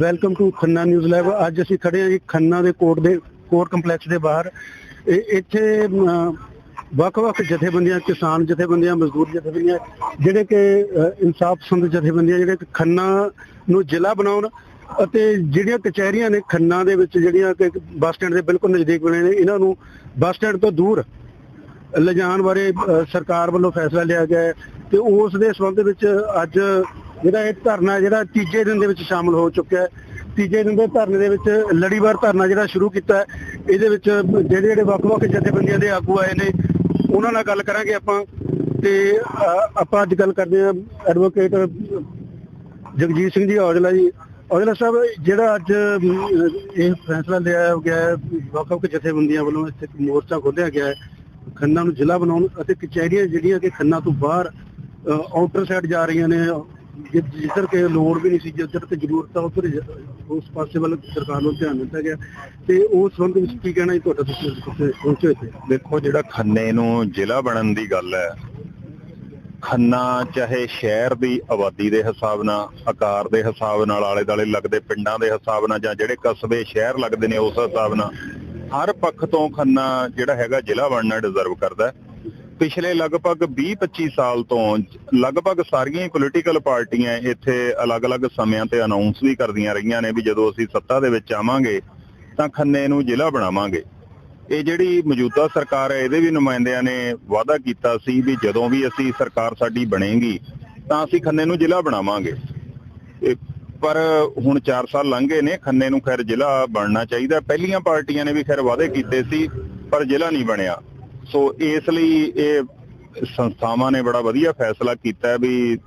Welcome to Khanna news live ਅੱਜ ਅਸੀਂ ਖੜੇ ਹਾਂ ਜੀ ਖੰਨਾ ਦੇ ਕੋਰਟ ਦੇ ਕੋਰਟ ਕੰਪਲੈਕਸ ਦੇ ਬਾਹਰ। ਇੱਥੇ ਵੱਖ-ਵੱਖ ਜਥੇਬੰਦੀਆਂ, ਕਿਸਾਨ ਜਥੇਬੰਦੀਆਂ, ਮਜ਼ਦੂਰ ਜਥੇਬੰਦੀਆਂ, ਜਿਹੜੇ ਕਿ ਇਨਸਾਫ ਪਸੰਦ ਜਥੇਬੰਦੀਆਂ, ਜਿਹੜੇ ਖੰਨਾ ਨੂੰ ਜ਼ਿਲ੍ਹਾ ਬਣਾਉਣ ਅਤੇ ਜਿਹੜੀਆਂ ਕਚਹਿਰੀਆਂ ਨੇ ਖੰਨਾ ਦੇ ਵਿੱਚ, ਜਿਹੜੀਆਂ ਕਿ ਬੱਸ ਸਟੈਂਡ ਦੇ ਬਿਲਕੁਲ ਨਜ਼ਦੀਕ ਬਣੇ ਨੇ, ਇਹਨਾਂ ਨੂੰ ਬੱਸ ਸਟੈਂਡ ਤੋਂ ਦੂਰ ਲਿਜਾਣ ਬਾਰੇ ਸਰਕਾਰ ਵੱਲੋਂ ਫੈਸਲਾ ਲਿਆ ਗਿਆ ਹੈ ਤੇ ਉਸ ਦੇ ਸੰਬੰਧ ਵਿੱਚ ਅੱਜ ਜਿਹੜਾ ਇਹ ਧਰਨਾ ਜਿਹੜਾ ਤੀਜੇ ਦਿਨ ਦੇ ਵਿੱਚ ਸ਼ਾਮਲ ਹੋ ਚੁੱਕਿਆ ਹੈ। ਤੀਜੇ ਦਿਨ ਦੇ ਧਰਨੇ ਦੇ ਵਿੱਚ ਲੜੀਵਾਰ ਧਰਨਾ ਜਿਹੜਾ ਸ਼ੁਰੂ ਕੀਤਾ ਇਹਦੇ ਵਿੱਚ ਜਿਹੜੇ ਜਿਹੜੇ ਵੱਖ-ਵੱਖ ਜਥੇਬੰਦੀਆਂ ਦੇ ਆਗੂ ਆਏ ਨੇ, ਉਹਨਾਂ ਨਾਲ ਗੱਲ ਕਰਾਂਗੇ ਆਪਾਂ ਤੇ ਆਪਾਂ ਅੱਜ ਗੱਲ ਕਰਦੇ ਹਾਂ ਐਡਵੋਕੇਟ ਜਗਜੀਤ ਸਿੰਘ ਜੀ, ਔਜਲਾ ਜੀ। ਔਜਲਾ ਸਾਹਿਬ, ਜਿਹੜਾ ਅੱਜ ਇਹ ਫੈਸਲਾ ਲਿਆ ਗਿਆ ਵੱਖ-ਵੱਖ ਜਥੇਬੰਦੀਆਂ ਵੱਲੋਂ ਇੱਥੇ ਮੋਰਚਾ ਖੋਲ੍ਹਿਆ ਗਿਆ ਹੈ, ਖੰਨਾ ਨੂੰ ਜ਼ਿਲ੍ਹਾ ਬਣਾਉਣ ਅਤੇ ਕਚਹਿਰੀਆਂ ਜਿਹੜੀਆਂ ਕਿ ਖੰਨਾ ਤੋਂ ਬਾਹਰ ਆਊਟਰ ਸਾਈਡ ਜਾ ਰਹੀਆਂ ਨੇ ਜਿੱਧਰ ਕਿ ਲੋੜ ਵੀ ਨਹੀਂ ਸੀ ਜਿੱਧਰ ਤੇ ਜ਼ਰੂਰਤ ਆ ਉੱਧਰ ਉਸ ਪਾਸੇ ਵੱਲ ਸਰਕਾਰ ਨੂੰ ਧਿਆਨ ਦਿੱਤਾ ਗਿਆ ਤੇ ਉਸ ਸੰਬੰਧ ਵਿੱਚ ਕੀ ਕਹਿਣਾ ਜੀ ਤੁਹਾਡਾ ਤੁਸੀਂ ਪਹੁੰਚੇ ਹੋਏ ਦੇਖੋ, ਜਿਹੜਾ ਖੰਨੇ ਨੂੰ ਜ਼ਿਲ੍ਹਾ ਬਣਨ ਦੀ ਗੱਲ ਹੈ, ਖੰਨਾ ਚਾਹੇ ਸ਼ਹਿਰ ਦੀ ਆਬਾਦੀ ਦੇ ਹਿਸਾਬ ਨਾਲ, ਆਕਾਰ ਦੇ ਹਿਸਾਬ ਨਾਲ ਆਲੇ ਦਾਲੇ ਲੱਗਦੇ ਪਿੰਡਾਂ ਦੇ ਹਿਸਾਬ ਨਾਲ ਜਾਂ ਜਿਹੜੇ ਕਸਬੇ, ਸ਼ਹਿਰ ਲੱਗਦੇ ਨੇ ਉਸ ਹਿਸਾਬ ਨਾਲ, ਹਰ ਪੱਖ ਤੋਂ ਖੰਨਾ ਜਿਹੜਾ ਹੈਗਾ ਜ਼ਿਲ੍ਹਾ ਬਣਨਾ ਡਿਜ਼ਰਵ ਕਰਦਾ ਹੈ। ਪਿਛਲੇ ਲਗਭਗ 20-25 ਸਾਲ ਤੋਂ ਲਗਭਗ ਸਾਰੀਆਂ ਹੀ ਪੋਲੀਟੀਕਲ ਪਾਰਟੀਆਂ ਇੱਥੇ ਅਲੱਗ-ਅਲੱਗ ਸਮਿਆਂ ਤੇ ਅਨਾਉਂਸ ਵੀ ਕਰਦੀਆਂ ਰਹੀਆਂ ਨੇ ਵੀ ਜਦੋਂ ਅਸੀਂ ਸੱਤਾ ਦੇ ਵਿੱਚ ਆਵਾਂਗੇ ਤਾਂ ਖੰਨੇ ਨੂੰ ਜ਼ਿਲ੍ਹਾ ਬਣਾਵਾਂਗੇ। ਇਹ ਜਿਹੜੀ ਮੌਜੂਦਾ ਸਰਕਾਰ ਹੈ, ਇਹਦੇ ਵੀ ਨੁਮਾਇੰਦਿਆਂ ਨੇ ਵਾਅਦਾ ਕੀਤਾ ਸੀ ਵੀ ਜਦੋਂ ਵੀ ਅਸੀਂ ਸਰਕਾਰ ਸਾਡੀ ਬਣੇਗੀ ਤਾਂ ਅਸੀਂ ਖੰਨੇ ਨੂੰ ਜ਼ਿਲ੍ਹਾ ਬਣਾਵਾਂਗੇ। ਪਰ ਹੁਣ 4 ਸਾਲ ਲੰਘ ਗਏ ਨੇ, ਖੰਨੇ ਨੂੰ ਖੈਰ ਜ਼ਿਲ੍ਹਾ ਬਣਨਾ ਚਾਹੀਦਾ। ਪਹਿਲੀਆਂ ਪਾਰਟੀਆਂ ਨੇ ਵੀ ਖੈਰ ਵਾਅਦੇ ਕੀਤੇ ਸੀ, ਪਰ ਜ਼ਿਲ੍ਹਾ ਨਹੀਂ ਬਣਿਆ। ਸੋ ਇਸ ਲਈ ਇਹ ਸੰਸਥਾਵਾਂ ਨੇ ਬੜਾ ਵਧੀਆ ਫੈਸਲਾ ਕੀਤਾ ਵੀ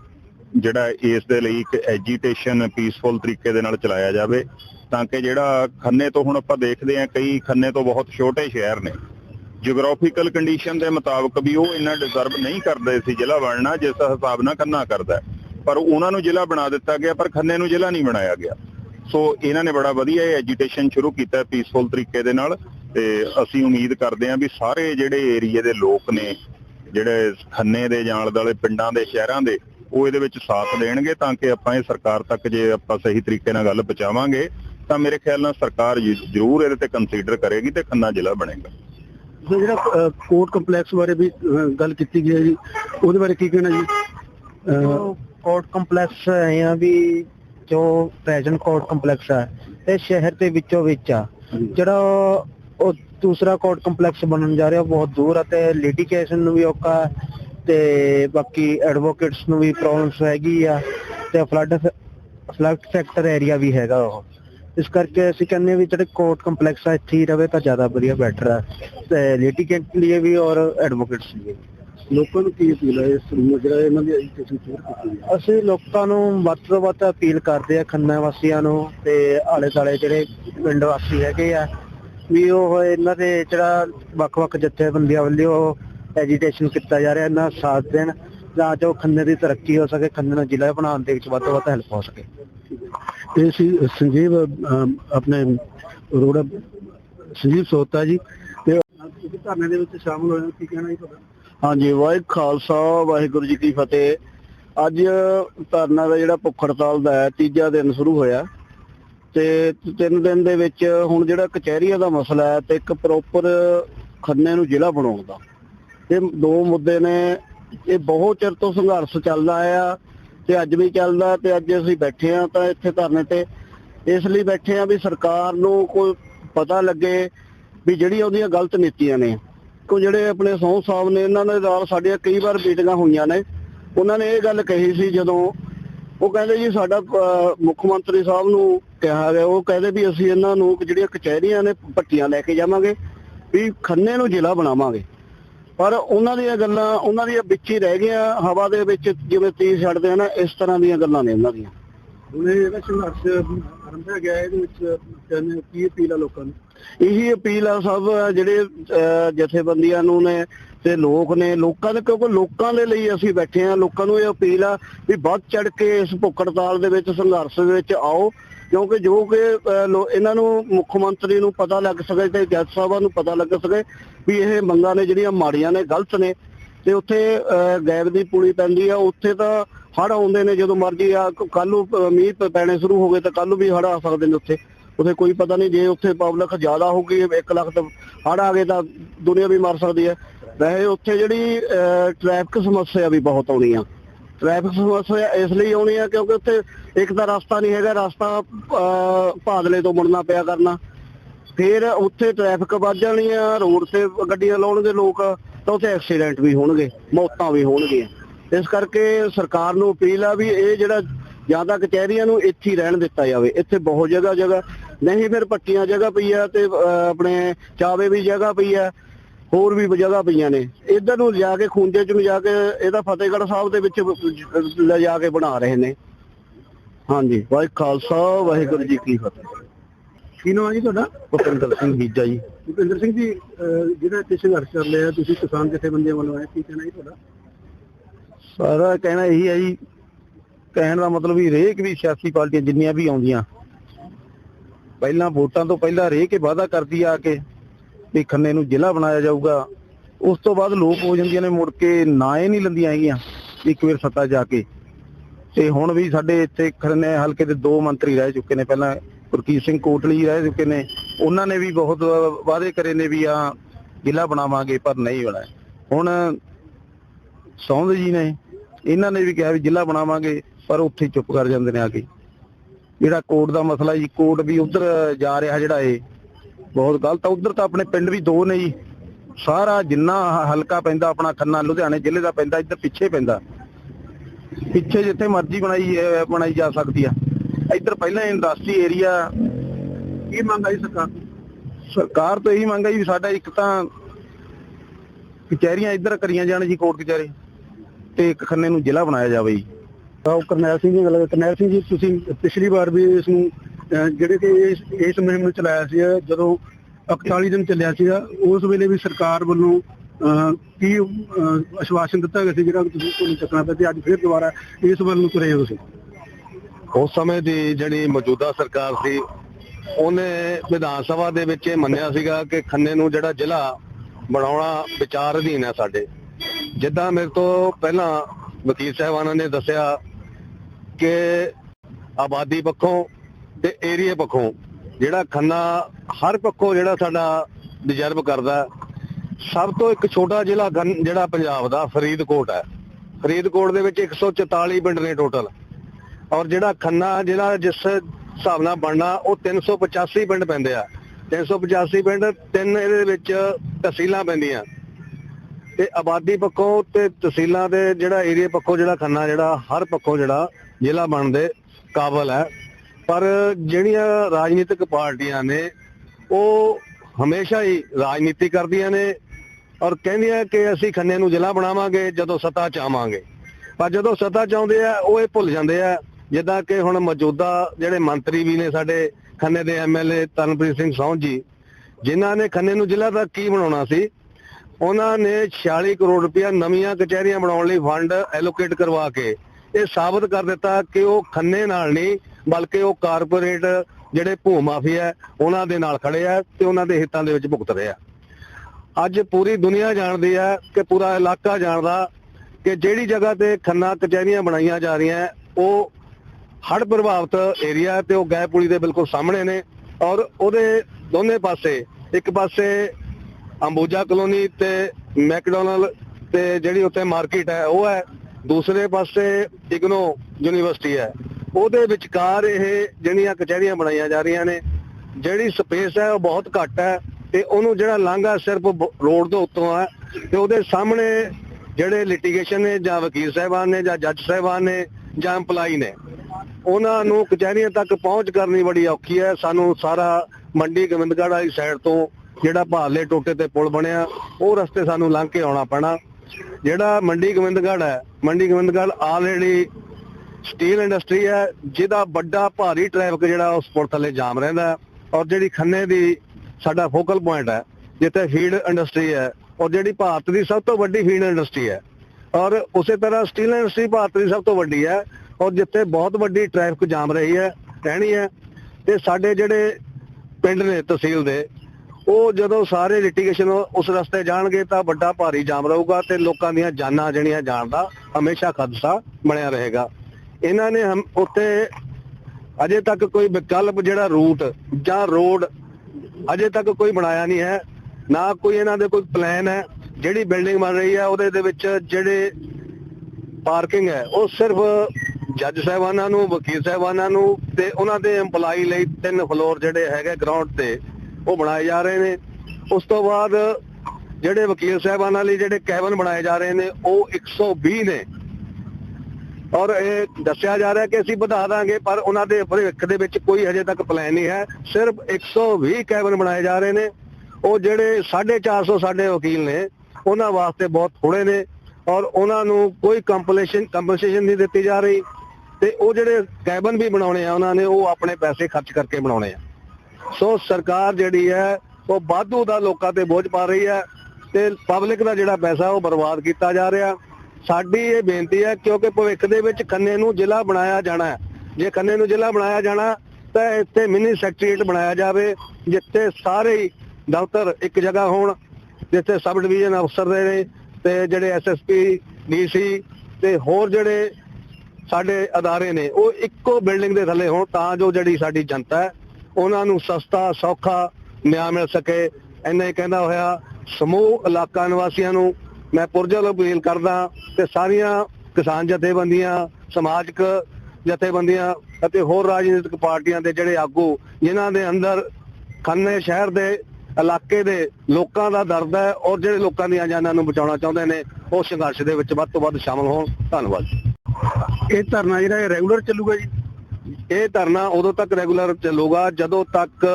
ਜਿਹੜਾ ਇਸ ਦੇ ਲਈ ਇੱਕ ਐਜੀਟੇਸ਼ਨ ਪੀਸਫੁਲ ਤਰੀਕੇ ਦੇ ਨਾਲ ਚਲਾਇਆ ਜਾਵੇ, ਤਾਂ ਕਿ ਜਿਹੜਾ ਖੰਨੇ ਤੋਂ ਹੁਣ ਆਪਾਂ ਦੇਖਦੇ ਹਾਂ, ਕਈ ਖੰਨੇ ਤੋਂ ਬਹੁਤ ਛੋਟੇ ਸ਼ਹਿਰ ਨੇ। ਜੀਓਗ੍ਰਾਫੀਕਲ ਕੰਡੀਸ਼ਨ ਦੇ ਮੁਤਾਬਕ ਵੀ ਉਹ ਇੰਨਾ ਡਿਜ਼ਰਵ ਨਹੀਂ ਕਰਦੇ ਸੀ ਜ਼ਿਲ੍ਹਾ ਬਣਨਾ, ਜਿਸ ਹਿਸਾਬ ਨਾਲ ਖੰਨਾ ਕਰਦਾ ਪਰ ਉਹਨਾਂ ਨੂੰ ਜ਼ਿਲ੍ਹਾ ਬਣਾ ਦਿੱਤਾ ਗਿਆ, ਪਰ ਖੰਨੇ ਨੂੰ ਜ਼ਿਲ੍ਹਾ ਨਹੀਂ ਬਣਾਇਆ ਗਿਆ। ਸੋ ਇਹਨਾਂ ਨੇ ਬੜਾ ਵਧੀਆ ਇਹ ਐਜੀਟੇਸ਼ਨ ਸ਼ੁਰੂ ਕੀਤਾ ਪੀਸਫੁਲ ਤਰੀਕੇ ਦੇ ਨਾਲ। ਤੇ ਅਸੀਂ ਉਮੀਦ ਕਰਦੇ ਹਾਂ ਵੀ ਸਾਰੇ ਜਿਹੜੇ ਏਰੀਏ ਦੇ ਲੋਕ ਨੇ ਜਿਹੜੇ ਖੰਨੇ ਦੇ ਜਾਂ ਆਲੇ ਦੁਆਲੇ ਪਿੰਡਾਂ ਦੇ ਸ਼ਹਿਰਾਂ ਦੇ ਉਹ ਇਹਦੇ ਵਿੱਚ ਸਾਥ ਦੇਣਗੇ ਤਾਂ ਕਿ ਆਪਾਂ ਇਹ ਸਰਕਾਰ ਤੱਕ ਜੇ ਆਪਾਂ ਸਹੀ ਤਰੀਕੇ ਨਾਲ ਗੱਲ ਪਹੁੰਚਾਵਾਂਗੇ ਤਾਂ ਮੇਰੇ ਖਿਆਲ ਨਾਲ ਸਰਕਾਰ ਜ਼ਰੂਰ ਇਹਦੇ ਤੇ ਕੰਸੀਡਰ ਕਰੇਗੀ ਤੇ ਖੰਨਾ ਜ਼ਿਲ੍ਹਾ ਬਣੇਗਾ। ਜਿਹੜਾ ਕੋਰਟ ਕੰਪਲੈਕਸ ਬਾਰੇ ਵੀ ਗੱਲ ਕੀਤੀ ਗਈ ਹੈ ਜੀ ਉਹਦੇ ਬਾਰੇ ਕੀ ਕਹਿਣਾ ਜੀ? ਕੋਰਟ ਕੰਪਲੈਕਸ ਹੈ ਆ ਵੀ ਜੋ ਪ੍ਰੈਜ਼ੈਂਟ ਕੋਰਟ ਕੰਪਲੈਕਸ ਹੈ ਇਹ ਸ਼ਹਿਰ ਦੇ ਵਿੱਚੋਂ ਵਿੱਚ ਆ। ਜਿਹੜਾ ਉਹ ਦੂਸਰਾ ਕੋਰਟ ਕੰਪਲੈਕਸ ਬਣਨ ਜਾ ਰਿਹਾ ਬਹੁਤ ਦੂਰ ਆ ਤੇ ਲਿਟੀਗੇਸ਼ਨ ਨੂੰ ਵੀ ਹੈ ਤੇ ਬਾਕੀ ਐਡਵੋਕੇਟਸ ਨੂੰ ਵੀ ਪ੍ਰੋਬਲਮਸ ਹੈਗੀ ਆ ਤੇ ਫਲੱਡ ਫਲੱਡ ਸੈਕਟਰ ਏਰੀਆ ਵੀ ਹੈਗਾ ਉਹ। ਇਸ ਕਰਕੇ ਅਸੀਂ ਕਹਿੰਦੇ ਵੀ ਜਿਹੜੇ ਕੋਰਟ ਕੰਪਲੈਕਸ ਆ ਇੱਥੇ ਹੀ ਰਵੇ ਤਾਂ ਜ਼ਿਆਦਾ ਵਧੀਆ ਬੈਟਰ ਹੈ ਤੇ ਲਿਟੀਗੇਟ ਲਈ ਵੀ ਔਰ ਐਡਵੋਕੇਟਸ ਲਈ ਵੀ। ਲੋਕਾਂ ਨੂੰ ਕੀ ਅਪੀਲ ਹੈ ਇਸ ਜਿਹੜਾ ਇਹਨਾਂ ਦੀ ਐਜੂਕੇਸ਼ਨ ਸ਼ੁਰੂ ਕੀਤੀ ਹੈ ਅਸੀਂ ਲੋਕਾਂ ਨੂੰ ਵੱਧ ਤੋਂ ਵੱਧ ਅਪੀਲ ਕਰਦੇ ਆ ਖੰਨਾ ਵਾਸੀਆਂ ਨੂੰ ਤੇ ਆਲੇ ਦੁਆਲੇ ਜਿਹੜੇ ਪਿੰਡ ਵਾਸੀ ਹੈਗੇ ਆ ਵੀ ਉਹ ਇਹਨਾਂ ਦੇ ਜਿਹੜਾ ਵੱਖ-ਵੱਖ ਜਥੇਬੰਦੀਆਂ ਵੱਲੋਂ ਐਜੀਟੇਸ਼ਨ ਕੀਤਾ ਜਾ ਰਿਹਾ ਇਹਨਾਂ ਸਾਥ ਦੇਣ ਤਾਂ ਜੋ ਖੰਨੇ ਦੀ ਤਰੱਕੀ ਹੋ ਸਕੇ ਖੰਨੇ ਨੂੰ ਜ਼ਿਲ੍ਹਾ ਬਣਾਉਣ ਦੇ ਵਿੱਚ ਵੱਧ ਤੋਂ ਵੱਧ ਹੈਲਪ ਹੋ ਸਕੇ। ਇਹ ਸੀ ਸੰਜੀਵ ਆਪਣੇ ਅਰੋੜਾ ਸੰਜੀਵ ਸੋਤਾ ਜੀ ਤੇ ਤੁਸੀਂ ਧਰਨੇ ਦੇ ਵਿੱਚ ਸ਼ਾਮਲ ਹੋਏ ਕੀ ਕਹਿਣਾ ਜੀ ਤੁਹਾਡਾ? ਹਾਂਜੀ ਵਾਹਿਗੁਰੂ ਖਾਲਸਾ ਵਾਹਿਗੁਰੂ ਜੀ ਕੀ ਫਤਿਹ। ਅੱਜ ਧਰਨਾ ਦਾ ਜਿਹੜਾ ਭੁੱਖ ਹੜਤਾਲ ਦਾ ਤੀਜਾ ਦਿਨ ਸ਼ੁਰੂ ਹੋਇਆ। ਤੇ ਤਿੰਨ ਦਿਨ ਦੇ ਵਿੱਚ ਹੁਣ ਜਿਹੜਾ ਕਚਹਿਰੀਆਂ ਦਾ ਮਸਲਾ ਹੈ ਤੇ ਇੱਕ ਪ੍ਰੋਪਰ ਖੰਨੇ ਨੂੰ ਜ਼ਿਲ੍ਹਾ ਬਣਾਉਣ ਦਾ। ਇਹ ਦੋ ਮੁੱਦੇ ਨੇ। ਇਹ ਬਹੁਤ ਚਿਰ ਤੋਂ ਸੰਘਰਸ਼ ਚੱਲਦਾ ਆਇਆ ਤੇ ਅੱਜ ਵੀ ਚੱਲਦਾ ਤੇ ਅੱਜ ਅਸੀਂ ਬੈਠੇ ਆ ਤਾਂ ਇੱਥੇ ਧਰਨੇ ਤੇ। ਇਸ ਲਈ ਬੈਠੇ ਆ ਵੀ ਸਰਕਾਰ ਨੂੰ ਕੋਈ ਪਤਾ ਲੱਗੇ ਵੀ ਜਿਹੜੀਆਂ ਉਹਦੀਆਂ ਗਲਤ ਨੀਤੀਆਂ ਨੇ। ਕੋ ਜਿਹੜੇ ਆਪਣੇ ਸੌ ਸਾਹਿਬ ਨੇ, ਇਹਨਾਂ ਦੇ ਨਾਲ ਸਾਡੀਆਂ ਕਈ ਵਾਰ ਮੀਟਿੰਗਾਂ ਹੋਈਆਂ ਨੇ। ਉਹਨਾਂ ਨੇ ਇਹ ਗੱਲ ਕਹੀ ਸੀ ਜਦੋਂ ਉਹ ਕਹਿੰਦੇ ਜੀ ਸਾਡਾ ਮੁੱਖ ਮੰਤਰੀ ਸਾਹਿਬ ਨੂੰ ਕਿਹਾ ਗਿਆ, ਉਹ ਕਹਿੰਦੇ ਵੀ ਅਸੀਂ ਇਹਨਾਂ ਨੂੰ ਜਿਹੜੀਆਂ ਕਚਹਿਰੀਆਂ ਨੇ ਪੱਟੀਆਂ ਲੈ ਕੇ ਜਾਵਾਂਗੇ, ਵੀ ਖੰਨੇ ਨੂੰ ਜ਼ਿਲ੍ਹਾ ਬਣਾਵਾਂਗੇ। ਪਰ ਉਹਨਾਂ ਦੀਆਂ ਗੱਲਾਂ, ਉਹਨਾਂ ਦੀਆਂ ਵਿੱਚ ਹੀ ਰਹਿ ਗਈਆਂ, ਹਵਾ ਦੇ ਵਿੱਚ ਜਿਵੇਂ ਤੀਰ ਛੱਡਦੇ ਆ ਨਾ, ਇਸ ਤਰ੍ਹਾਂ ਦੀਆਂ ਗੱਲਾਂ ਨੇ ਉਹਨਾਂ ਦੀਆਂ। ਹੁਣ ਇਹ ਸੰਘਰਸ਼ ਆਰੰਭਿਆ ਗਿਆ ਇਹਦੇ ਵਿੱਚ ਕਹਿੰਦੇ ਕੀ ਅਪੀਲ ਆ ਲੋਕਾਂ ਨੂੰ ਇਹੀ ਅਪੀਲ ਆ ਸਭ ਜਿਹੜੇ ਅਹ, ਜਥੇਬੰਦੀਆਂ ਨੂੰ ਨੇ ਤੇ ਲੋਕ ਨੇ ਲੋਕਾਂ ਦੇ ਕਿਉਂਕਿ ਲੋਕਾਂ ਦੇ ਲਈ ਅਸੀਂ ਬੈਠੇ ਆ ਲੋਕਾਂ ਨੂੰ ਇਹ ਅਪੀਲ ਆ ਵੀ ਵੱਧ ਚੜ ਕੇ ਇਸ ਭੁੱਖ ਹੜਤਾਲ ਦੇ ਵਿੱਚ ਸੰਘਰਸ਼ ਦੇ ਵਿੱਚ ਆਓ ਕਿਉਂਕਿ ਜੋ ਕਿ ਇਹਨਾਂ ਨੂੰ ਮੁੱਖ ਮੰਤਰੀ ਨੂੰ ਪਤਾ ਲੱਗ ਸਕੇ ਤੇ ਜੱਜ ਸਾਹਿਬਾਂ ਨੂੰ ਪਤਾ ਲੱਗ ਸਕੇ ਵੀ ਇਹ ਮੰਗਾਂ ਨੇ ਜਿਹੜੀਆਂ ਮਾੜੀਆਂ ਨੇ ਗਲਤ ਨੇ। ਤੇ ਉੱਥੇ ਅਹ, ਗੈਬ ਦੀ ਪੁਲੀ ਪੈਂਦੀ ਆ ਉੱਥੇ ਤਾਂ ਹੜ ਆਉਂਦੇ ਨੇ ਜਦੋਂ ਮਰਜ਼ੀ ਆ ਕੱਲ ਨੂੰ ਅਹ, ਮੀਂਹ ਪੈਣੇ ਸ਼ੁਰੂ ਹੋ ਗਏ ਤਾਂ ਕੱਲ ਨੂੰ ਵੀ ਹੜ ਆ ਸਕਦੇ ਨੇ ਉੱਥੇ। ਉੱਥੇ ਕੋਈ ਪਤਾ ਨਹੀਂ ਜੇ ਉੱਥੇ ਪਬਲਿਕ ਜ਼ਿਆਦਾ ਹੋਊਗੀ 1 ਲੱਖ ਤੋਂ ਹੜ ਆ ਗਏ ਤਾਂ ਦੁਨੀਆ ਵੀ ਮਰ ਸਕਦੀ ਹੈ। ਵੈਸੇ ਉੱਥੇ ਜਿਹੜੀ ਟ੍ਰੈਫਿਕ ਸਮੱਸਿਆ ਵੀ ਬਹੁਤ ਆਉਣੀ ਆ। ਟ੍ਰੈਫਿਕ ਸਮੱਸਿਆ ਇਸ ਲਈ ਆਉਣੀ ਆ ਕਿਉਂਕਿ ਉੱਥੇ ਇੱਕ ਤਾਂ ਰਸਤਾ ਨਹੀਂ ਹੈਗਾ ਰਸਤਾ ਅਹ, ਭਾਦਲੇ ਤੋਂ ਮੁੜਨਾ ਪਿਆ ਕਰਨਾ। ਫਿਰ ਉੱਥੇ ਟ੍ਰੈਫਿਕ ਵੱਧ ਜਾਣੀ ਆ ਰੋਡ ਤੇ ਗੱਡੀਆਂ ਲਾਉਣਗੇ ਲੋਕ ਤਾਂ ਉੱਥੇ ਐਕਸੀਡੈਂਟ ਵੀ ਹੋਣਗੇ ਮੌਤਾਂ ਵੀ ਹੋਣਗੀਆਂ। ਇਸ ਕਰਕੇ ਸਰਕਾਰ ਨੂੰ ਅਪੀਲ ਆ ਵੀ ਇਹ ਜਿਹੜਾ ਜ਼ਿਆਦਾ ਕਚਹਿਰੀਆਂ ਨੂੰ ਇੱਥੇ ਹੀ ਰਹਿਣ ਦਿੱਤਾ ਜਾਵੇ। ਇੱਥੇ ਬਹੁਤ ਜਗ੍ਹਾ ਜਗ੍ਹਾ ਨਹੀਂ ਫਿਰ ਪੱਟੀਆਂ ਜਗ੍ਹਾ ਪਈ ਆ ਤੇ ਆਪਣੇ ਚਾਵੇ ਵੀ ਜਗ੍ਹਾ ਪਈ ਆ ਹੋਰ ਵੀ ਜਗ੍ਹਾ ਪਈਆਂ ਨੇ। ਇੱਧਰ ਨੂੰ ਜਾ ਕੇ ਖੂੰਜੇ ਚ ਨੂੰ ਜਾ ਕੇ ਇਹਦਾ ਫਤਿਹਗੜ੍ਹ ਸਾਹਿਬ ਦੇ ਵਿੱਚ ਲੈ ਜਾ ਕੇ ਬਣਾ ਰਹੇ ਨੇ। ਹਾਂਜੀ ਵਾਹਿ ਖਾਲਸਾ ਵਾਹਿਗੁਰੂ ਜੀ ਕੀ ਫਤਿਹ। ਕੀ ਨਾਮ ਹੈ ਜੀ ਤੁਹਾਡਾ? ਭੁਪਿੰਦਰ ਸਿੰਘ ਹੀਜਾ ਜੀ। ਭੁਪਿੰਦਰ ਸਿੰਘ ਜੀ ਜਿਹੜਾ ਇੱਥੇ ਸੰਘਰਸ਼ ਚੱਲ ਰਿਹਾ ਤੁਸੀਂ ਕਿਸਾਨ ਜਥੇਬੰਦੀਆਂ ਵੱਲੋਂ ਆਏ ਕੀ ਕਹਿਣਾ ਜੀ ਤੁਹਾਡਾ? ਸਾਰਾ ਕਹਿਣਾ ਇਹੀ ਹੈ ਜੀ ਕਹਿਣ ਦਾ ਮਤਲਬ ਵੀ ਹਰੇਕ ਵੀ ਸਿਆਸੀ ਪਾਰਟੀਆਂ ਜਿੰਨੀਆਂ ਵੀ ਆਉਂਦੀਆਂ, ਪਹਿਲਾਂ ਵੋਟਾਂ ਤੋਂ ਪਹਿਲਾਂ ਹਰੇਕ ਇਹ ਵਾਅਦਾ ਕਰਦੀ ਆ ਕੇ ਵੀ ਖੰਨੇ ਨੂੰ ਜ਼ਿਲ੍ਹਾ ਬਣਾਇਆ ਜਾਊਗਾ। ਉਸ ਤੋਂ ਬਾਅਦ ਲੋਕ ਹੋ ਜਾਂਦੀਆਂ ਨੇ, ਮੁੜ ਕੇ ਨਾ ਹੀ ਨਹੀਂ ਲੰਦੀਆਂ ਹੈਗੀਆਂ ਇੱਕ ਵਾਰ ਸੱਤਾ ਜਾ ਕੇ। ਤੇ ਹੁਣ ਵੀ ਸਾਡੇ ਇੱਥੇ ਖੰਨੇ ਹਲਕੇ ਦੇ ਦੋ ਮੰਤਰੀ ਰਹਿ ਚੁੱਕੇ ਨੇ, ਪਹਿਲਾਂ ਗੁਰਕੀਤ ਸਿੰਘ ਕੋਟਲੀ ਰਹਿ ਚੁੱਕੇ ਨੇ, ਉਹਨਾਂ ਨੇ ਵੀ ਬਹੁਤ ਵਾਅਦੇ ਕਰੇ ਨੇ ਵੀ ਆ ਜ਼ਿਲ੍ਹਾ ਬਣਾਵਾਂਗੇ, ਪਰ ਨਹੀਂ ਬਣਾਇਆ ਹੁਣ ਸੌਂਦ ਜੀ ਨੇ, ਇਹਨਾਂ ਨੇ ਵੀ ਕਿਹਾ ਵੀ ਜ਼ਿਲ੍ਹਾ ਬਣਾਵਾਂਗੇ ਪਰ ਉੱਥੇ ਚੁੱਪ ਕਰ ਜਾਂਦੇ ਨੇ ਆ ਕੇ। ਜਿਹੜਾ ਕੋਰਟ ਦਾ ਮਸਲਾ ਜੀ, ਕੋਰਟ ਵੀ ਉਧਰ ਜਾ ਰਿਹਾ ਜਿਹੜਾ ਇਹ, ਬਹੁਤ ਗਲਤ ਆ। ਉਧਰ ਤਾਂ ਆਪਣੇ ਪਿੰਡ ਵੀ ਦੋ ਨੇ ਜੀ। ਸਾਰਾ ਜਿੰਨਾ ਹਲਕਾ ਪੈਂਦਾ ਆਪਣਾ, ਖੰਨਾ ਲੁਧਿਆਣੇ ਜ਼ਿਲ੍ਹੇ ਦਾ ਪੈਂਦਾ, ਇੱਧਰ ਪਿੱਛੇ ਪੈਂਦਾ। ਪਿੱਛੇ ਜਿੱਥੇ ਮਰਜ਼ੀ ਬਣਾਈ ਬਣਾਈ ਜਾ ਸਕਦੀ ਆ। ਇੱਧਰ ਪਹਿਲਾਂ ਇੰਡਸਟਰੀ ਏਰੀਆ, ਕੀ ਮੰਗ ਆਈ ਸਰਕਾਰ ਸਰਕਾਰ ਤੋਂ ਇਹੀ ਮੰਗ ਹੈ ਜੀ ਵੀ ਸਾਡਾ ਇੱਕ ਤਾਂ ਕਚਹਿਰੀਆਂ ਇੱਧਰ ਕਰੀਆਂ ਜਾਣ ਜੀ, ਕੋਰਟ ਕਚਹਿਰੀ। ਤੇ ਇੱਕ ਖੰਨੇ ਨੂੰ ਜ਼ਿਲ੍ਹਾ ਬਣਾਇਆ ਜਾਵੇ ਜੀ। ਉਹ ਕਰਨੈਲ ਸਿੰਘ ਦੀ ਗੱਲ ਕਰਨੈਲ ਸਿੰਘ ਜੀ ਤੁਸੀਂ ਪਿਛਲੀ ਵਾਰ ਵੀ ਇਸ ਨੂੰ ਜਿਹੜੇ ਕਿ ਇਸ ਮੁਹਿੰਮ ਨੂੰ ਚਲਾਇਆ ਸੀ ਜਦੋਂ 41 ਦਿਨ ਚੱਲਿਆ ਸੀਗਾ ਉਸ ਵੇਲੇ ਵੀ ਸਰਕਾਰ ਵੱਲੋਂ ਕੀ ਅਹ, ਦਿੱਤਾ ਗਿਆ ਸੀ ਜਿਹੜਾ ਤੁਸੀਂ ਤੁਹਾਨੂੰ ਚੱਕਣਾ ਪਿਆ ਤੇ ਅੱਜ ਫਿਰ ਦੁਬਾਰਾ ਇਸ ਵੱਲ ਨੂੰ ਤੁਰੇ ਹੋ ਤੁਸੀਂ? ਉਸ ਸਮੇਂ ਦੀ ਜਿਹੜੀ ਮੌਜੂਦਾ ਸਰਕਾਰ ਸੀ ਉਹਨੇ ਵਿਧਾਨ ਸਭਾ ਦੇ ਵਿੱਚ ਇਹ ਮੰਨਿਆ ਸੀਗਾ ਕਿ ਖੰਨੇ ਨੂੰ ਜਿਹੜਾ ਜ਼ਿਲ੍ਹਾ ਬਣਾਉਣਾ ਵਿਚਾਰ ਅਧੀਨ ਹੈ ਸਾਡੇ। ਜਿੱਦਾਂ ਮੇਰੇ ਤੋਂ ਪਹਿਲਾਂ ਵਕੀਲ ਸਾਹਿਬਾਨਾਂ ਨੇ ਦੱਸਿਆ ਕਿ ਆਬਾਦੀ ਪੱਖੋਂ ਤੇ ਏਰੀਏ ਪੱਖੋਂ ਜਿਹੜਾ ਖੰਨਾ ਹਰ ਪੱਖੋਂ ਜਿਹੜਾ ਸਾਡਾ ਡਿਜ਼ਰਵ ਕਰਦਾ ਸਭ ਤੋਂ ਇੱਕ ਛੋਟਾ ਜ਼ਿਲ੍ਹਾ ਖੰਨ- ਜਿਹੜਾ ਪੰਜਾਬ ਦਾ ਫਰੀਦਕੋਟ ਹੈ। ਫਰੀਦਕੋਟ ਦੇ ਵਿੱਚ 144 ਪਿੰਡ ਨੇ ਟੋਟਲ ਔਰ ਜਿਹੜਾ ਖੰਨਾ ਜਿਹੜਾ ਜਿਸ ਹਿਸਾਬ ਨਾਲ ਬਣਨਾ, ਉਹ 385 ਪਿੰਡ ਪੈਂਦੇ ਆ। 385 ਪਿੰਡ, ਤਿੰਨ ਇਹਦੇ ਵਿੱਚ ਤਹਿਸੀਲਾਂ ਪੈਂਦੀਆਂ। ਤੇ ਆਬਾਦੀ ਪੱਖੋਂ ਤੇ ਤਹਿਸੀਲਾਂ ਦੇ ਜਿਹੜਾ ਏਰੀਆ ਪੱਖੋਂ ਜਿਹੜਾ ਖੰਨਾ ਜਿਹੜਾ, ਹਰ ਪੱਖੋਂ ਜਿਹੜਾ ਜ਼ਿਲ੍ਹਾ ਬਣਦੇ ਕਾਬਲ ਹੈ। ਪਰ ਜਿਹੜੀਆਂ ਰਾਜਨੀਤਿਕ ਪਾਰਟੀਆਂ ਨੇ, ਉਹ ਹਮੇਸ਼ਾ ਹੀ ਰਾਜਨੀਤੀ ਕਰਦੀਆਂ ਨੇ ਔਰ ਕਹਿੰਦੀਆਂ ਕਿ ਅਸੀਂ ਖੰਨੇ ਨੂੰ ਜ਼ਿਲ੍ਹਾ ਬਣਾਵਾਂਗੇ, ਜਦੋਂ ਸੱਤਾ ਚ ਆਵਾਂਗੇ। ਪਰ ਜਦੋਂ ਸੱਤਾ ਚ ਆਉਂਦੇ ਆ, ਉਹ ਇਹ ਭੁੱਲ ਜਾਂਦੇ ਆ, ਜਿੱਦਾਂ ਕਿ ਹੁਣ ਮੌਜੂਦਾ ਜਿਹੜੇ ਮੰਤਰੀ ਵੀ ਨੇ ਸਾਡੇ ਖੰਨੇ ਦੇ ਐਮਐਲਏ ਤਰਨਪ੍ਰੀਤ ਸਿੰਘ ਸੌਂ ਜੀ, ਜਿਨ੍ਹਾਂ ਨੇ ਖੰਨੇ ਨੂੰ ਜ਼ਿਲ੍ਹਾ ਦਾ ਕੀ ਬਣਾਉਣਾ ਸੀ? ਉਹਨਾਂ ਨੇ 46 ਕਰੋੜ ਰੁਪਇਆ ਨਵੀਆਂ ਕਚਹਿਰੀਆਂ ਬਣਾਉਣ ਲਈ ਫੰਡ ਐਲੋਕੇਟ ਕਰਵਾ ਕੇ ਇਹ ਸਾਬਤ ਕਰ ਦਿੱਤਾ ਕਿ ਉਹ ਖੰਨੇ ਨਾਲ ਨਹੀਂ ਬਲਕਿ ਉਹ ਕਾਰਪੋਰੇਟ ਜਿਹੜੇ ਭੂ ਮਾਫੀਆ ਹੈ, ਉਹਨਾਂ ਦੇ ਨਾਲ ਖੜੇ ਆ ਤੇ ਉਹਨਾਂ ਦੇ ਹਿੱਤਾਂ ਦੇ ਵਿੱਚ ਭੁਗਤ ਰਹੇ ਆ। ਅੱਜ ਪੂਰੀ ਦੁਨੀਆ ਜਾਣਦੀ ਹੈ ਕਿ ਪੂਰਾ ਇਲਾਕਾ ਜਾਣਦਾ ਕਿ ਜਿਹੜੀ ਜਗ੍ਹਾ ਤੇ ਖੰਨਾ ਕਚਹਿਰੀਆਂ ਬਣਾਈਆਂ ਜਾ ਰਹੀਆਂ ਉਹ ਹੜ੍ਹ ਪ੍ਰਭਾਵਿਤ ਏਰੀਆ ਤੇ ਉਹ ਗਏ ਦੇ ਬਿਲਕੁਲ ਸਾਹਮਣੇ ਨੇ ਔਰ ਉਹਦੇ ਦੋਨੇ ਪਾਸੇ ਇੱਕ ਪਾਸੇ ਅੰਬੂਜਾ ਕਲੋਨੀ ਤੇ ਮੈਕਡੋਨਲ ਤੇ ਜਿਹੜੀ ਉੱਥੇ ਮਾਰਕੀਟ ਹੈ ਉਹ ਹੈ ਦੂਸਰੇ ਪਾਸੇ ਇਗਨੋ ਯੂਨੀਵਰਸਿਟੀ ਹੈ। ਉਹਦੇ ਵਿਚਕਾਰ ਇਹ ਜਿਹੜੀਆਂ ਕਚਹਿਰੀਆਂ ਬਣਾਈਆਂ ਜਾ ਰਹੀਆਂ ਨੇ, ਜਿਹੜੀ ਸਪੇਸ ਹੈ ਉਹ ਬਹੁਤ ਘੱਟ ਹੈ ਤੇ ਉਹਨੂੰ ਜਿਹੜਾ ਲਾਂਘਾ ਸਿਰਫ ਰੋਡ ਦੇ ਉੱਤੋਂ ਹੈ ਤੇ ਉਹਦੇ ਸਾਹਮਣੇ ਜਿਹੜੇ ਲਿਟੀਗੇਸ਼ਨ ਨੇ ਜਾਂ ਵਕੀਲ ਸਾਹਿਬਾਨ ਨੇ ਜਾਂ ਜੱਜ ਸਾਹਿਬਾਨ ਨੇ ਜਾਂ EMPLOYE ਨੇ, ਉਹਨਾਂ ਨੂੰ ਕਚਹਿਰੀਆਂ ਤੱਕ ਪਹੁੰਚ ਕਰਨੀ ਬੜੀ ਔਖੀ ਹੈ। ਸਾਨੂੰ ਸਾਰਾ ਮੰਡੀ ਗੋਬਿੰਦਗੜ੍ਹ ਵਾਲੀ ਸਾਈਡ ਤੋਂ ਜਿਹੜਾ ਭਾਲੇ ਟੋਟੇ ਤੇ ਪੁਲ ਬਣਿਆ, ਉਹ ਰਸਤੇ ਸਾਨੂੰ ਲੰਘ ਕੇ ਆਉਣਾ ਪੈਣਾ। ਜਿਹੜਾ ਮੰਡੀ ਗੋਬਿੰਦਗੜ੍ਹ ਹੈ, Mandi Gobindgarh already steel industry ਹੈ, ਜਿਹਦਾ ਵੱਡਾ ਭਾਰੀ ਟ੍ਰੈਫਿਕ ਜਿਹੜਾ ਉਸ ਪੁਲ ਥੱਲੇ ਜਾਮ ਰਹਿੰਦਾ ਔਰ ਜਿਹੜੀ ਖੰਨੇ ਦੀ ਸਾਡਾ ਫੋਕਲ ਪੁਆਇੰਟ ਹੈ, ਜਿੱਥੇ ਫੀਡ ਇੰਡਸਟਰੀ ਹੈ, ਔਰ ਜਿਹੜੀ ਭਾਰਤ ਦੀ ਸਭ ਤੋਂ ਵੱਡੀ ਫੀਡ ਇੰਡਸਟਰੀ ਹੈ, ਔਰ ਉਸੇ ਤਰ੍ਹਾਂ ਸਟੀਲ ਇੰਡਸਟਰੀ ਭਾਰਤ ਦੀ ਸਭ ਤੋਂ ਵੱਡੀ ਹੈ, ਔਰ ਜਿੱਥੇ ਬਹੁਤ ਵੱਡੀ ਟ੍ਰੈਫਿਕ ਜਾਮ ਰਹੀ ਹੈ, ਰਹਿਣੀ ਹੈ, ਤੇ ਸਾਡੇ ਜਿਹੜੇ ਪਿੰਡ ਨੇ ਤਹਿਸੀਲ ਦੇ ਉਹ ਜਦੋਂ ਸਾਰੇ ਲਿਟੀਗੇਸ਼ਨ ਉਸ ਰਸਤੇ ਜਾਣਗੇ ਤਾਂ ਵੱਡਾ ਭਾਰੀ ਜਾਮ ਰਹੂਗਾ ਤੇ ਲੋਕਾਂ ਦੀਆਂ ਜਾਨਾਂ ਜਿਹੜੀਆਂ ਜਾਣ ਦਾ ਹਮੇਸ਼ਾ ਖਦਸ਼ਾ ਬਣਿਆ ਰਹੇਗਾ। ਇਹਨਾਂ ਨੇ ਹਮ ਉੱਤੇ ਅਜੇ ਤੱਕ ਕੋਈ ਵਿਕਲਪ ਜਿਹੜਾ ਰੂਟ ਜਾਂ ਰੋਡ ਅਜੇ ਤੱਕ ਕੋਈ ਬਣਾਇਆ ਨਹੀਂ ਹੈ। ਨਾ ਕੋਈ ਇਹਨਾਂ ਦੇ ਕੋਈ ਪਲਾਨ ਹੈ। ਜਿਹੜੀ ਬਿਲਡਿੰਗ ਬਣ ਰਹੀ ਹੈ ਉਹਦੇ ਦੇ ਵਿੱਚ ਜਿਹੜੇ ਪਾਰਕਿੰਗ ਹੈ, ਉਹ ਸਿਰਫ ਜੱਜ ਸਾਹਿਬਾਨਾਂ ਨੂੰ, ਵਕੀਲ ਸਾਹਿਬਾਨਾਂ ਨੂੰ ਤੇ ਉਹਨਾਂ ਦੇ EMPLOYE ਲਈ ਤਿੰਨ ਫਲੋਰ ਜਿਹੜੇ ਹੈਗੇ ਗਰਾਊਂਡ ਤੇ ਉਹ ਬਣਾਏ ਜਾ ਰਹੇ ਨੇ। ਉਸ ਤੋਂ ਬਾਅਦ ਜਿਹੜੇ ਵਕੀਲ ਸਾਹਿਬਾਨਾਂ ਲਈ ਜਿਹੜੇ ਕੈਬਨ ਬਣਾਏ ਜਾ ਰਹੇ ਨੇ, ਉਹ 120 ਨੇ। ਔਰ ਇਹ ਦੱਸਿਆ ਜਾ ਰਿਹਾ ਕਿ ਅਸੀਂ ਵਧਾ ਦਾਂਗੇ, ਪਰ ਉਹਨਾਂ ਦੇ ਭਵਿੱਖ ਦੇ ਵਿੱਚ ਕੋਈ ਹਜੇ ਤੱਕ ਪਲਾਨ ਨਹੀਂ ਹੈ। ਸਿਰਫ 120 ਕੈਬਨ ਬਣਾਏ ਜਾ ਰਹੇ ਨੇ। ਉਹ ਜਿਹੜੇ 450 ਸਾਡੇ ਵਕੀਲ ਨੇ, ਉਹਨਾਂ ਵਾਸਤੇ ਬਹੁਤ ਥੋੜੇ ਨੇ। ਔਰ ਉਹਨਾਂ ਨੂੰ ਕੋਈ ਕੰਪਨਸੇਸ਼ਨ ਕੰਪਨਸੇਸ਼ਨ ਨਹੀਂ ਦਿੱਤੀ ਜਾ ਰਹੀ। ਤੇ ਉਹ ਜਿਹੜੇ ਕੈਬਨ ਵੀ ਬਣਾਉਣੇ ਆ ਉਹਨਾਂ ਨੇ, ਉਹ ਆਪਣੇ ਪੈਸੇ ਖਰਚ ਕਰਕੇ ਬਣਾਉਣੇ ਆ। ਸੋ ਸਰਕਾਰ ਜਿਹੜੀ ਹੈ, ਉਹ ਵਾਧੂ ਦਾ ਲੋਕਾਂ ਤੇ ਬੋਝ ਪਾ ਰਹੀ ਹੈ ਤੇ ਪਬਲਿਕ ਦਾ ਜਿਹੜਾ ਪੈਸਾ, ਉਹ ਬਰਬਾਦ ਕੀਤਾ ਜਾ ਰਿਹਾ। ਸਾਡੀ ਇਹ ਬੇਨਤੀ ਹੈ, ਕਿਉਂਕਿ ਭਵਿੱਖ ਦੇ ਵਿੱਚ ਖੰਨੇ ਨੂੰ ਜ਼ਿਲ੍ਹਾ ਬਣਾਇਆ ਜਾਣਾ ਹੈ। ਜੇ ਖੰਨੇ ਨੂੰ ਜ਼ਿਲ੍ਹਾ ਬਣਾਇਆ ਜਾਣਾ, ਤਾਂ ਇੱਥੇ ਮਿਨੀ ਸੈਕਟਰੀਏਟ ਬਣਾਇਆ ਜਾਵੇ, ਜਿੱਥੇ ਸਾਰੇ ਹੀ ਦਫ਼ਤਰ ਇੱਕ ਜਗ੍ਹਾ ਹੋਣ, ਜਿੱਥੇ ਸਬ ਡਿਵੀਜ਼ਨ ਅਫਸਰ ਦੇ ਨੇ, ਤੇ ਜਿਹੜੇ ਐਸਐਸਪੀ ਡੀਸੀ ਤੇ ਹੋਰ ਜਿਹੜੇ ਸਾਡੇ ਅਦਾਰੇ ਨੇ, ਉਹ ਇੱਕੋ ਬਿਲਡਿੰਗ ਦੇ ਥੱਲੇ ਹੋਣ, ਤਾਂ ਜੋ ਜਿਹੜੀ ਸਾਡੀ ਜਨਤਾ ਹੈ ਉਹਨਾਂ ਨੂੰ ਸਸਤਾ, ਸੌਖਾ ਨਿਆਂ ਮਿਲ ਸਕੇ। ਇੰਨਾ ਹੀ ਕਹਿੰਦਾ ਹੋਇਆ, ਸਮੂਹ ਇਲਾਕਾ ਨਿਵਾਸੀਆਂ ਨੂੰ ਮੈਂ ਪੁਰਜਲ ਅਪੀਲ ਕਰਦਾ ਤੇ ਸਾਰੀਆਂ ਕਿਸਾਨ ਜਥੇਬੰਦੀਆਂ, ਸਮਾਜਿਕ ਜਥੇਬੰਦੀਆਂ ਅਤੇ ਹੋਰ ਰਾਜਨੀਤਿਕ ਪਾਰਟੀਆਂ ਦੇ ਜਿਹੜੇ ਆਗੂ, ਜਿਨ੍ਹਾਂ ਦੇ ਅੰਦਰ ਖੰਨੇ ਸ਼ਹਿਰ ਦੇ ਇਲਾਕੇ ਦੇ ਲੋਕਾਂ ਦਾ ਦਰਦ ਹੈ ਔਰ ਜਿਹੜੇ ਲੋਕਾਂ ਦੀਆਂ ਜਾਨਾਂ ਨੂੰ ਬਚਾਉਣਾ ਚਾਹੁੰਦੇ ਨੇ, ਉਹ ਸੰਘਰਸ਼ ਦੇ ਵਿੱਚ ਵੱਧ ਤੋਂ ਵੱਧ ਸ਼ਾਮਲ ਹੋਣ। ਧੰਨਵਾਦ ਇਹ ਧਰਨਾ ਜਿਹੜਾ ਇਹ ਰੈਗੂਲਰ ਚੱਲੂਗਾ ਜੀ? ਇਹ ਧਰਨਾ ਉਦੋਂ ਤੱਕ ਰੈਗੂਲਰ ਚੱਲੂਗਾ ਜਦੋਂ ਤੱਕ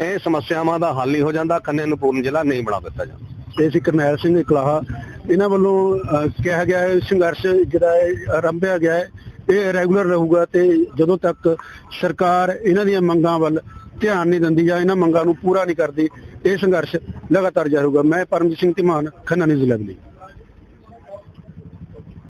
ਇਹ ਸਮੱਸਿਆਵਾਂ ਦਾ ਹੱਲ ਨਹੀਂ ਹੋ ਜਾਂਦਾ ਖੰਨੇ ਨੂੰ ਪੂਰਨ ਜ਼ਿਲ੍ਹਾ ਨਹੀਂ ਬਣਾ ਦਿੱਤਾ ਜਾਂਦਾ। ਤੇ ਅਸੀਂ ਕਰਨੈਲ ਸਿੰਘ ਇਕਲਾਹਾ ਇਹਨਾਂ ਵੱਲੋਂ ਅਹ, ਕਿਹਾ ਗਿਆ ਹੈ ਸੰਘਰਸ਼ ਜਿਹੜਾ ਹੈ ਆਰੰਭਿਆ ਗਿਆ ਹੈ ਇਹ ਰੈਗੂਲਰ ਰਹੂਗਾ ਤੇ ਜਦੋਂ ਤੱਕ ਸਰਕਾਰ ਇਹਨਾਂ ਦੀਆਂ ਮੰਗਾਂ ਵੱਲ ਧਿਆਨ ਨਹੀਂ ਦਿੰਦੀ ਜਾਂ ਇਹਨਾਂ ਮੰਗਾਂ ਨੂੰ ਪੂਰਾ ਨਹੀਂ ਕਰਦੀ ਇਹ ਸੰਘਰਸ਼ ਲਗਾਤਾਰ ਜਾਰੀ ਰਹੂਗਾ। ਮੈਂ ਪਰਮਜੀਤ ਸਿੰਘ ਧੀਮਾਨ ਖੰਨਾ ਨਿਊਜ਼ੀਲੈਂਡ ਲਈ